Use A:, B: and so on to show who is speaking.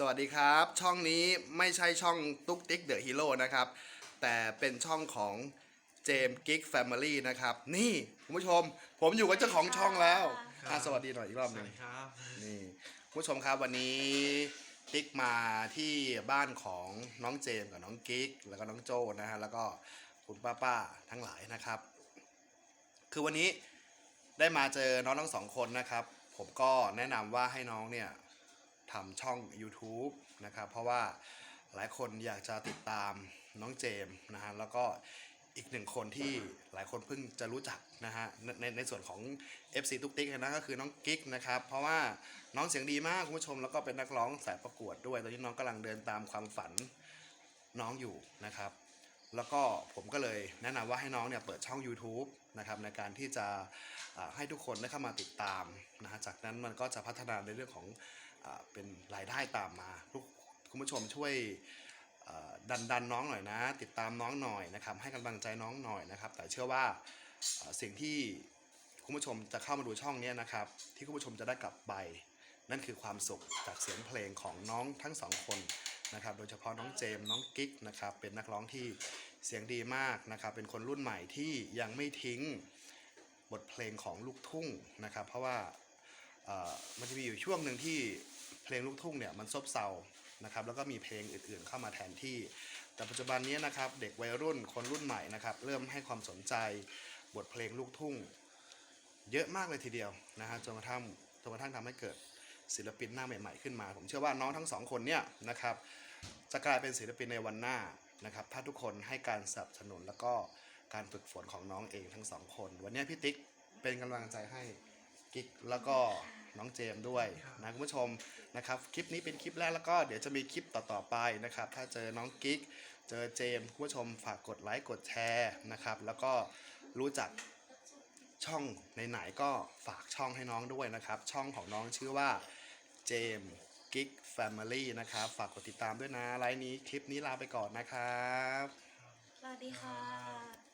A: สวัสดีครับ ช่องนี้ไม่ใช่ช่องตุ๊กติ๊กเดอะฮีโร่นะครับ แต่เป็นช่องของเจมส์กิ๊กแฟมิลี่นะครับ นี่คุณผู้ชม ผมอยู่กับเจ้าของช่องแล้ว
B: ครับ
A: อะสวัสดีหน่อยอีกรอบ
B: ส
A: ห
B: วั
A: นึ่
B: ส
A: ง
B: ดีครับ
A: นี่คุณผู้ชมครับวันนี้ติ๊กมาที่บ้านของน้องเจมส์กับน้องกิ๊กแล้วก็น้องโจนะฮะแล้วก็คุณป้าป้าๆทั้งหลายนะครับ คือวันนี้ได้มาเจอน้องทั้งสองคนนะครับ ผมก็แนะนำว่าให้น้องเนี่ย ทำช่อง YouTube นะครับ เพราะว่าหลายคนอยากจะติดตามน้องเจมนะฮะแล้วก็อีกหนึ่งคนที่หลายคนเพิ่งจะรู้จักนะฮะในในในส่วนของ FC ตุ๊กติ๊กนะก็คือน้องกิ๊กนะครับเพราะว่าน้องเสียงดีมากคุณผู้ชมแล้วก็เป็นนักร้องสายประกวดด้วย ตอนนี้น้องกำลังเดินตามความฝันน้องอยู่นะครับ แล้วก็ผมก็เลยแนะนำว่าให้น้องเนี่ยเปิดช่อง YouTube นะครับในการที่จะให้ทุกคนได้เข้ามาติดตามนะฮะจากนั้นมันก็จะพัฒนาในเรื่องของอเป็นรายได้ตามมาทุกคุณผู้ชมช่วยดันดันน้องหน่อยนะ ติดตามน้องหน่อยนะครับให้กำลังใจน้องหน่อยนะครับ แต่เชื่อว่าสิ่งที่คุณผู้ชมจะเข้ามาดูช่องเนี้ยนะครับ ที่คุณผู้ชมจะได้กลับไป นั่นคือความสุขจากเสียงเพลงของน้องทั้งสองคน นะครับ โดยเฉพาะน้องเจมส์น้องกิ๊กนะครับ เป็นนักร้องที่เสียงดีมากนะครับ เป็นคนรุ่นใหม่ที่ยังไม่ทิ้งบทเพลงของลูกทุ่งนะครับ เพราะว่ามันจะมีอยู่ช่วงหนึ่งที่เพลงลูกทุ่งเนี่ยมันซบเซานะครับ แล้วก็มีเพลงอื่น ๆ เข้ามาแทนที่ แต่ปัจจุบันนี้นะครับเด็กวัยรุ่นคนรุ่นใหม่นะครับ เริ่มให้ความสนใจบทเพลงลูกทุ่ง เยอะมากเลยทีเดียวนะฮะจนกระทั่งจนกระทั่งทำให้เกิด ศิลปินหน้าใหม่ ๆขึ้นมา ผมเชื่อว่าน้องทั้งสองคนเนี่ยนะครับจะกลายเป็นศิลปินในวันหน้านะครับถ้าทุกคนให้การสนับสนุนแล้วก็การฝึกฝนของน้องเองทั้งสองคน วันนี้พี่ติ๊กเป็นกำลังใจให้กิ๊กแล้วก็น้องเจมด้วยนะคุณผู้ชมนะครับคลิปนี้เป็นคลิปแรกแล้วก็เดี๋ยวจะมีคลิปต่อๆไปนะครับถ้าเจอน้องกิ๊กเจอเจมคุณผู้ชมฝากกดไลค์กดแชร์นะครับแล้วก็รู้จักช่องไหนๆก็ฝากช่องให้น้องด้วยนะครับ ช่องของน้องชื่อว่า เจมกิ๊กแฟมิลี่นะครับ ฝากกดติดตามด้วยนะ ไลน์นี้คลิปนี้ลาไปก่อนนะครับ
C: สวัสดีค่ะ